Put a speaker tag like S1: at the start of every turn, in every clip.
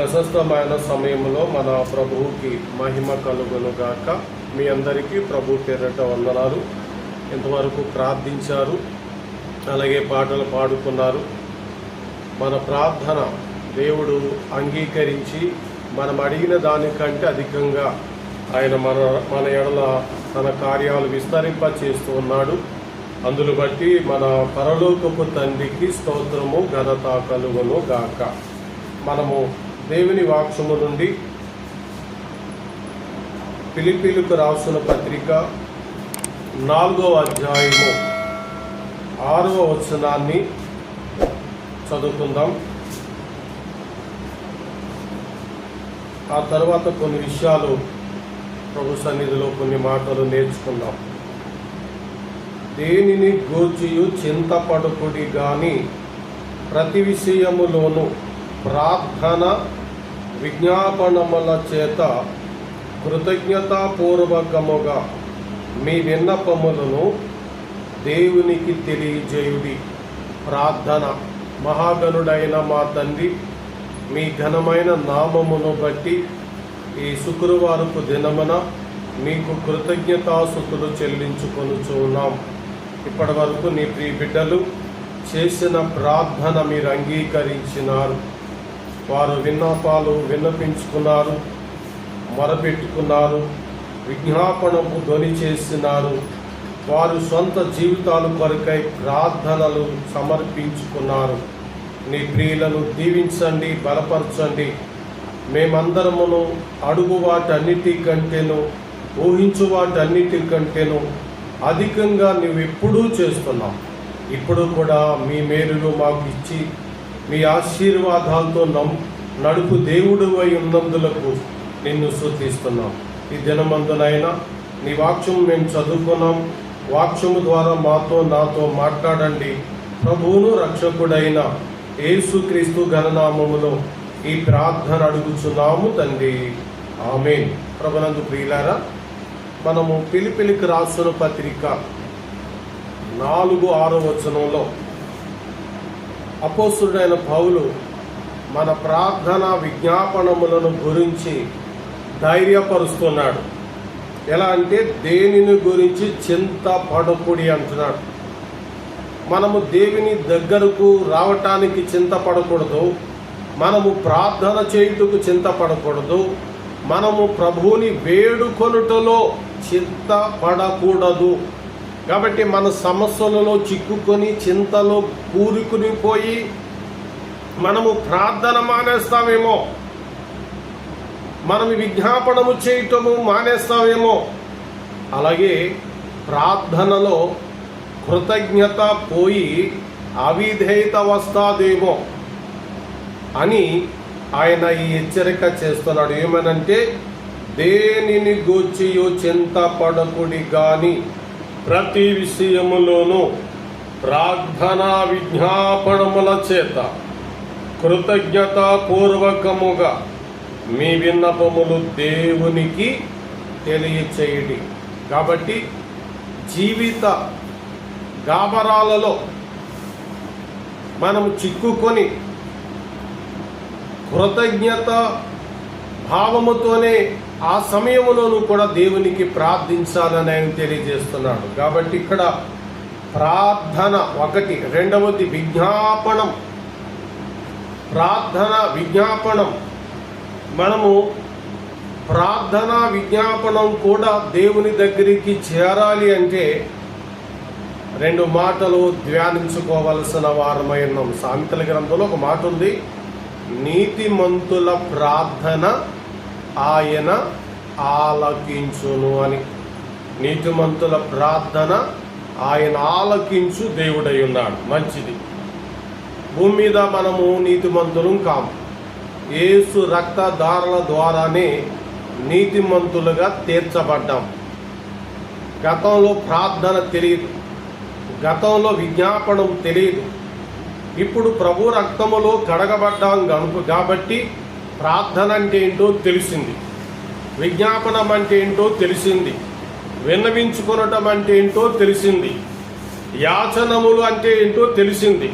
S1: ప్రశస్తమైన సమయంలో మన ప్రభువుకి మహిమ కలుగును గాక మీ అందరికీ ప్రభు పేరట వందనాలు. ఇంతవరకు ప్రార్థించారు. అలాగే పాటలు పాడుకున్నారు. మన ప్రార్థన దేవుడు అంగీకరించి మనం అడిగిన దానికంటే అధికంగా ఆయన మన మన ఎడల తన కార్యాలు విస్తరింప చేస్తూ ఉన్నాడు. అందును బట్టి మన పరలోకపు తండ్రికి స్తోత్రము ఘనత కలుగును గాక మనము దేవుని వాక్సము నుండి పిలిపిలకు రాసిన పత్రిక నాలుగవ అధ్యాయము ఆరవ వచనాన్ని చదువుకుందాం. ఆ తర్వాత కొన్ని విషయాలు ప్రభు సన్నిధిలో కొన్ని మాటలు నేర్చుకుందాం. దేనిని గూర్చియు చింతపడుకుడి కానీ ప్రతి విషయములోనూ ప్రార్థన విజ్ఞాపనముల చేత కృతజ్ఞతాపూర్వకముగా మీ విన్నపములను దేవునికి తెలియజేయుడి. ప్రార్థన. మహాగనుడైన మా తండ్రి మీ ఘనమైన నామమును బట్టి ఈ శుక్రవారపు దినమున మీకు కృతజ్ఞతాసుతులు చెల్లించుకొనుచున్నాం ఇప్పటి వరకు నీ ప్రియ బిడ్డలు చేసిన ప్రార్థన మీరు అంగీకరించినారు. వారు విన్నపాలు విన్నపించుకున్నారు మొరపెట్టుకున్నారు విజ్ఞాపనకు ధ్వని చేస్తున్నారు వారు సొంత జీవితాల కొరకై ప్రార్థనలు సమర్పించుకున్నారు. నీ ప్రియులను దీవించండి బలపరచండి. మేమందరమును అడుగు వాటన్నిటికంటేను ఊహించు వాటన్నిటికంటేను అధికంగా నువ్వు ఎప్పుడూ చేస్తున్నావు. ఇప్పుడు కూడా మీ మేలును మాకు ఇచ్చి మీ ఆశీర్వాదాలతో నమ్ నడుపు దేవుడు అయి ఉన్నందులకు నిన్ను శృతిస్తున్నాం ఈ దినమందునైనా నీ వాక్యం మేము చదువుకున్నాం. వాక్యము ద్వారా మాతో నాతో మాట్లాడండి. ప్రభువును రక్షకుడైన యేసుక్రీస్తు ఘననామములో ఈ ప్రార్థన అడుగుచున్నాము తండ్రి. ఆమె ప్రభునందు ప్రియులారా మనము పిలిపిలికి రాసిన పత్రిక నాలుగు ఆరో వచనంలో అపోస్తుడైన పౌలు మన ప్రార్థన విజ్ఞాపనములను గురించి ధైర్యపరుస్తున్నాడు. ఎలా అంటే దేనిని గురించి చింత పడకుడి అంటున్నాడు. మనము దేవుని దగ్గరకు రావటానికి చింతపడకూడదు. మనము ప్రార్థన చేయుటకు చింతపడకూడదు. మనము ప్రభువుని వేడుకొనుటలో చింతపడకూడదు. కాబట్టి మన సమస్యలలో చిక్కుకొని చింతలో కూరుకుని పోయి మనము ప్రార్థన మానేస్తామేమో. మనం విజ్ఞాపనము చేయటము మానేస్తామేమో. అలాగే ప్రార్థనలో కృతజ్ఞత పోయి అవిధేయత వస్తాదేమో అని ఆయన ఈ హెచ్చరిక చేస్తున్నాడు. ఏమనంటే దేనిని గూర్చియో చింతపడకుడి కానీ ప్రతి విషయములోనూ ప్రార్థనా విజ్ఞాపనముల చేత కృతజ్ఞతాపూర్వకముగా మీ విన్నపములు దేవునికి తెలియచేయడి. కాబట్టి జీవిత గాబరాలలో మనం చిక్కుకొని కృతజ్ఞత భావముతోనే ఆ సమయంలోనూ కూడా దేవునికి ప్రార్థించాలని ఆయన తెలియజేస్తున్నాడు. కాబట్టి ఇక్కడ ప్రార్థన ఒకటి రెండవది విజ్ఞాపనం. ప్రార్థన విజ్ఞాపనం. మనము ప్రార్థన విజ్ఞాపనం కూడా దేవుని దగ్గరికి చేరాలి అంటే రెండు మాటలు ధ్యానించుకోవలసిన వారమై ఉన్నాం. సామెతల గ్రంథంలో ఒక మాట ఉంది నీతిమంతుల ప్రార్థన ఆయన ఆలకించును అని. నీతిమంతుల ప్రార్థన ఆయన ఆలకించు దేవుడై ఉన్నాడు. మంచిది. భూమి మీద మనము నీతిమంతులం కాము ఏసు రక్తధారల ద్వారానే నీతిమంతులుగా తీర్చబడ్డాం. గతంలో ప్రార్థన తెలియదు. గతంలో విజ్ఞాపనం తెలియదు. ఇప్పుడు ప్రభు రక్తములో కడగబడ్డాం కనుక కాబట్టి ప్రార్థన అంటే ఏంటో తెలిసింది. విజ్ఞాపనం అంటే ఏంటో తెలిసింది. విన్నవించుకొనటం అంటే ఏంటో తెలిసింది. యాచనములు అంటే ఏంటో తెలిసింది.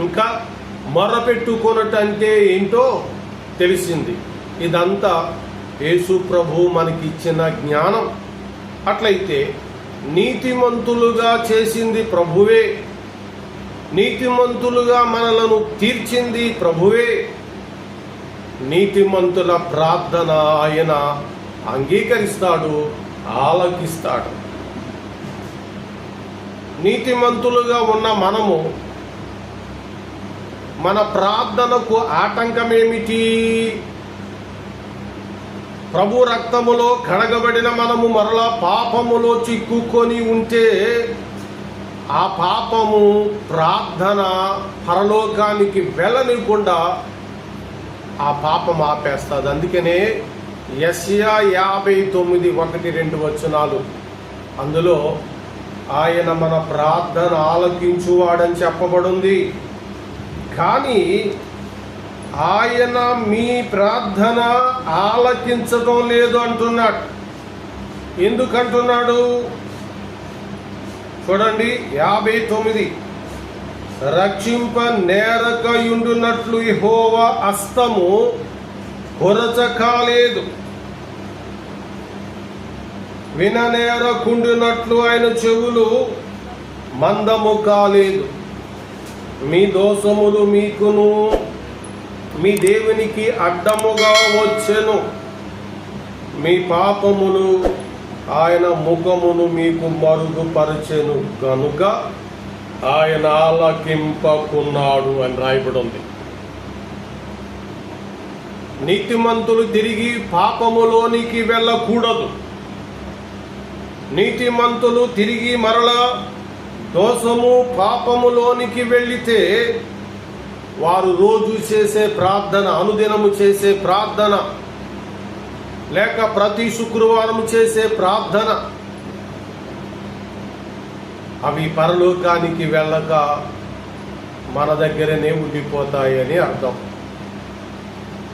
S1: ఇంకా మొర్రపెట్టుకొనటం అంటే ఏంటో తెలిసింది. ఇదంతా యేసు ప్రభు మనకిచ్చిన జ్ఞానం. అట్లయితే నీతిమంతులుగా చేసింది ప్రభువే. నీతిమంతులుగా మనలను తీర్చింది ప్రభువే. నీతిమంతుల ప్రార్థన ఆయన అంగీకరిస్తాడు ఆలకిస్తాడు. నీతిమంతులుగా ఉన్న మనము మన ప్రార్థనకు ఆటంకమేమిటి? ప్రభు రక్తములో కడగబడిన మనము మరలా పాపములో చిక్కుకొని ఉంటే ఆ పాపము ప్రార్థన పరలోకానికి వెళ్ళనికుండా ఆ పాపం ఆపేస్తుంది అందుకనే యస్యా యాభై తొమ్మిది ఒకటి రెండు వచనాలు. అందులో ఆయన మన ప్రార్థన ఆలకించువాడని చెప్పబడింది. కానీ ఆయన మీ ప్రార్థన ఆలకించడం లేదు అంటున్నాడు. ఎందుకంటున్నాడు? చూడండి యాభై తొమ్మిది. రక్షింప నేరకయుండునట్లు ఇహోవ అస్తము కొరచ కాలేదు విననేరకుండునట్లు ఆయన చెవులు మందము కాలేదు. మీ దోషములు మీకును మీ దేవునికి అడ్డముగా వచ్చెను. మీ పాపములు ఆయన ముఖమును మీకు మరుగుపరచెను కనుక ఆయన ఆలకింపకున్నాడు అని రాయబడి ఉంది నీతిమంతులు తిరిగి పాపములోనికి వెళ్ళకూడదు. నీతిమంతులు తిరిగి మరలా దోషము పాపములోనికి వెళ్ళితే వారు రోజు చేసే ప్రార్థన అనుదినము చేసే ప్రార్థన లేక ప్రతి శుక్రవారం చేసే ప్రార్థన అవి పరలోకానికి వెళ్ళక మన దగ్గరనే ఉండిపోతాయని అర్థం.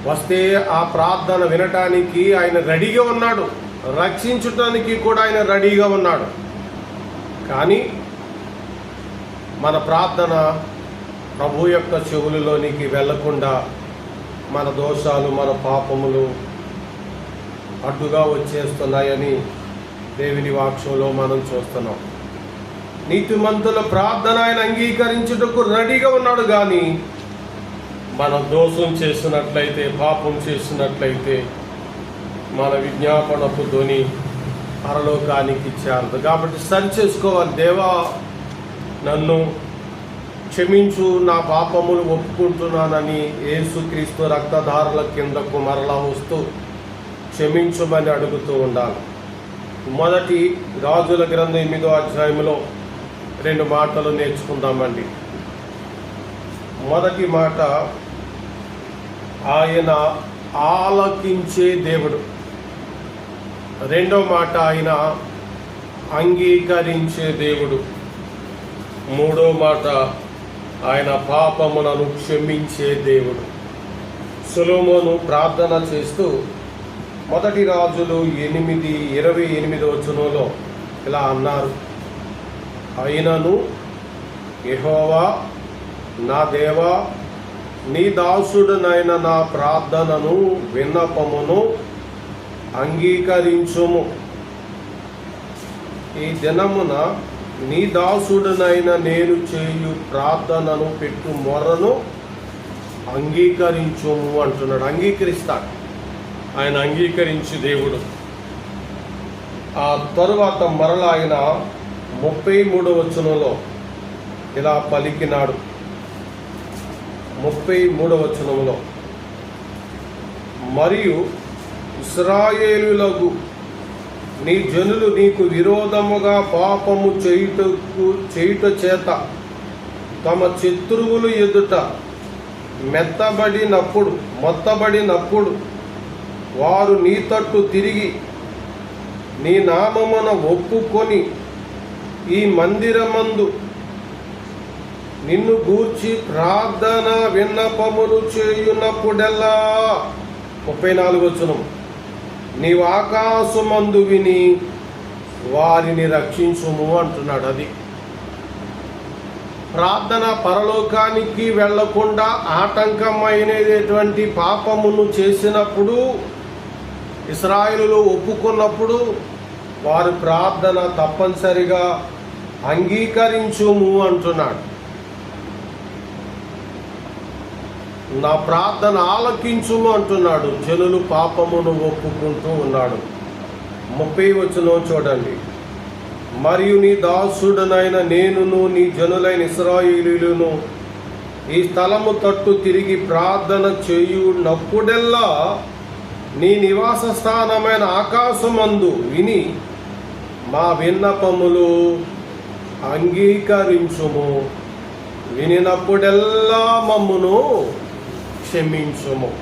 S1: వస్తే ఆ ప్రార్థన వినటానికి ఆయన రెడీగా ఉన్నాడు. రక్షించటానికి కూడా ఆయన రెడీగా ఉన్నాడు. కానీ మన ప్రార్థన ప్రభు యొక్క చెవులలోనికి వెళ్ళకుండా మన దోషాలు మన పాపములు అడ్డుగా వచ్చేస్తున్నాయని దేవుని వాక్షంలో మనం చూస్తున్నాం. నీతిమంతుల ప్రార్థన ఆయన అంగీకరించుటకు రెడీగా ఉన్నాడు కానీ మనం దోషం చేసినట్లయితే పాపం చేసినట్లయితే మన విజ్ఞాపనపు ధ్వని పరలోకానికి ఇచ్చారు కాబట్టి సరి చేసుకోవాలి దేవా నన్ను క్షమించు నా పాపములు ఒప్పుకుంటున్నానని యేసుక్రీస్తు రక్తధారుల కిందకు మరలా వస్తూ క్షమించమని అడుగుతూ ఉండాలి. మొదటి రాజుల గ్రంథం ఎనిమిదో అధ్యాయంలో రెండు మాటలు నేర్చుకుందామండి. మొదటి మాట ఆయన ఆలకించే దేవుడు. రెండో మాట ఆయన అంగీకరించే దేవుడు. మూడో మాట ఆయన పాపములను క్షమించే దేవుడు. సులోమోను ప్రార్థన చేస్తూ మొదటి రాజులు ఎనిమిది ఇరవై ఎనిమిది వచనంలో ఇలా అన్నారు. అయినను ఎహోవా నా దేవా నీ దాసుడునైన నా ప్రార్థనను విన్నపమును అంగీకరించుము. ఈ దినమున నీ దాసుడునైన నేను చేయు ప్రార్థనను పెట్టు మొర్రను అంగీకరించుము అంటున్నాడు. అంగీకరిస్తాడు. ఆయన అంగీకరించి దేవుడు. ఆ తరువాత మరల ఆయన ముప్పై మూడవ వచనంలో ఇలా పలికినాడు. ముప్పై మూడవ వచనంలో మరియు ఇస్రాయేలులకు నీ జనులు నీకు విరోధముగా పాపము చేయుటకు చేయుట చేత తమ శత్రువులు ఎదుట మెత్తబడినప్పుడు మొత్తబడినప్పుడు వారు నీ తట్టు తిరిగి నీ నామమున ఒప్పుకొని ఈ మందిరమందు నిన్ను గూర్చి ప్రార్థన విన్నపములు చేయునప్పుడెల్లా. ముప్పై నాలుగు వచనం. నీవు ఆకాశమందు విని వారిని రక్షించుము అంటున్నాడు అది. ప్రార్థన పరలోకానికి వెళ్ళకుండా ఆటంకమైనటువంటి పాపమును చేసినప్పుడు ఇస్రాయిలు ఒప్పుకున్నప్పుడు వారి ప్రార్థన తప్పనిసరిగా అంగీకరించుము అంటున్నాడు. నా ప్రార్థన ఆలకించుము అంటున్నాడు. జనులు పాపమును ఒప్పుకుంటూ ఉన్నాడు. ముప్పై వచ్చినో చూడండి. మరియు నీ దాసుడనైన నేనును నీ జనులైన ఇస్రాయిలును ఈ స్థలము తట్టు తిరిగి ప్రార్థన చేయునప్పుడెల్లా నీ నివాస స్థానమైన ఆకాశమందు విని మా విన్నపములు అంగీకరించుము. వినినప్పుడెల్లా మమ్మును క్షమించుము.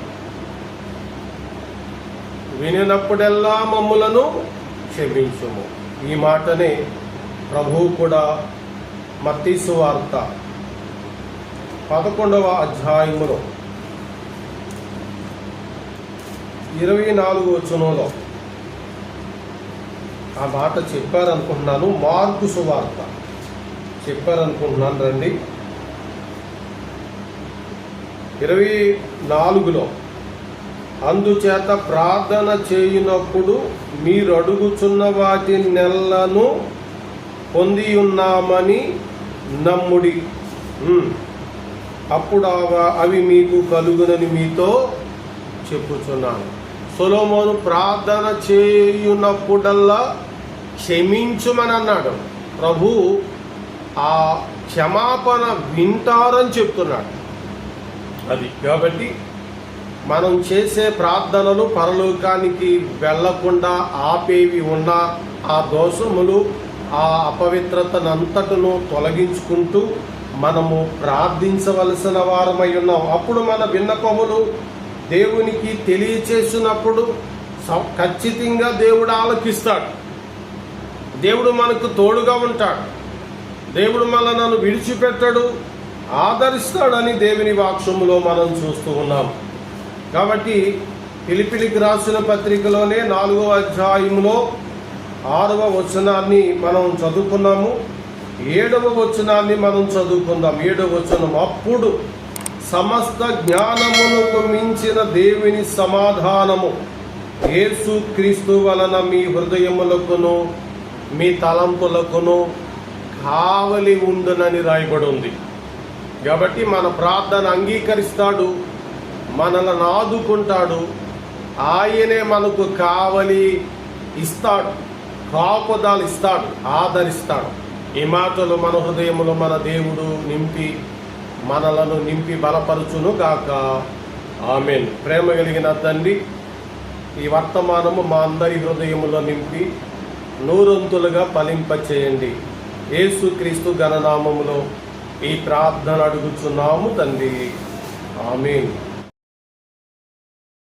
S1: వినినప్పుడెల్లా మమ్ములను క్షమించుము. ఈ మాటనే ప్రభువు కూడా మత్తీసు వార్త పదకొండవ అధ్యాయములో ఇరవై నాలుగు వచనంలో ఆ మాట చెప్పారనుకుంటున్నాను మార్కు సువార్త. చెప్పారనుకుంటున్నాను రండి. ఇరవై నాలుగులో అందుచేత ప్రార్థన చేయునప్పుడు మీరు అడుగుచున్న వాటి నెలను పొంది ఉన్నామని నమ్ముడి. అప్పుడు అవ- అవి మీకు కలుగునని మీతో చెప్పుచున్నాను. సొలోమోను ప్రార్థన చేయునప్పుడల్లా క్షమించుమని అన్నాడు ప్రభు ఆ క్షమాపణ వింటారని చెప్తున్నాడు. అది కాబట్టి మనం చేసే ప్రార్థనలు పరలోకానికి వెళ్ళకుండా ఆపేవి ఉన్న ఆ దోషములు ఆ అపవిత్రతనంతటను తొలగించుకుంటూ మనము ప్రార్థించవలసిన వారమై ఉన్నాం. అప్పుడు మన విన్నపములు దేవునికి తెలియచేసినప్పుడు స- ఖచ్చితంగా దేవుడు ఆలకిస్తాడు. దేవుడు మనకు తోడుగా ఉంటాడు. దేవుడు మనలను విడిచిపెట్టడు. ఆదరిస్తాడని దేవుని వాక్షములో మనం చూస్తూ ఉన్నాం. కాబట్టి పిలిపిలికి రాసిన పత్రికలోనే నాలుగో అధ్యాయంలో ఆరవ వచనాన్ని మనం చదువుకున్నాము. ఏడవ వచనాన్ని మనం చదువుకుందాం. ఏడవ వచనం అప్పుడు సమస్త జ్ఞానమునకు మించిన దేవుని సమాధానము యేసు క్రీస్తు వలన మీ హృదయములకును మీ తలంపులకును కావలి ఉండునని రాయబడి ఉంది కాబట్టి మన ప్రార్థన అంగీకరిస్తాడు మనల్ని ఆదుకుంటాడు. ఆయనే మనకు కావలి ఇస్తాడు కాపుదాలు ఇస్తాడు ఆదరిస్తాడు. ఈ మాటలు మన హృదయములో మన దేవుడు నింపి మనలను నింపి బలపరచును గాక. ఆమెన్. ప్రేమ కలిగిన తండ్రి ఈ వర్తమానము మా అందరి హృదయములో నింపి నూరొంతులుగా ఫలింపచేయండి. యేసుక్రీస్తు గణనామములో ఈ ప్రార్థన అడుగుచున్నాము తండ్రి. ఆమెన్.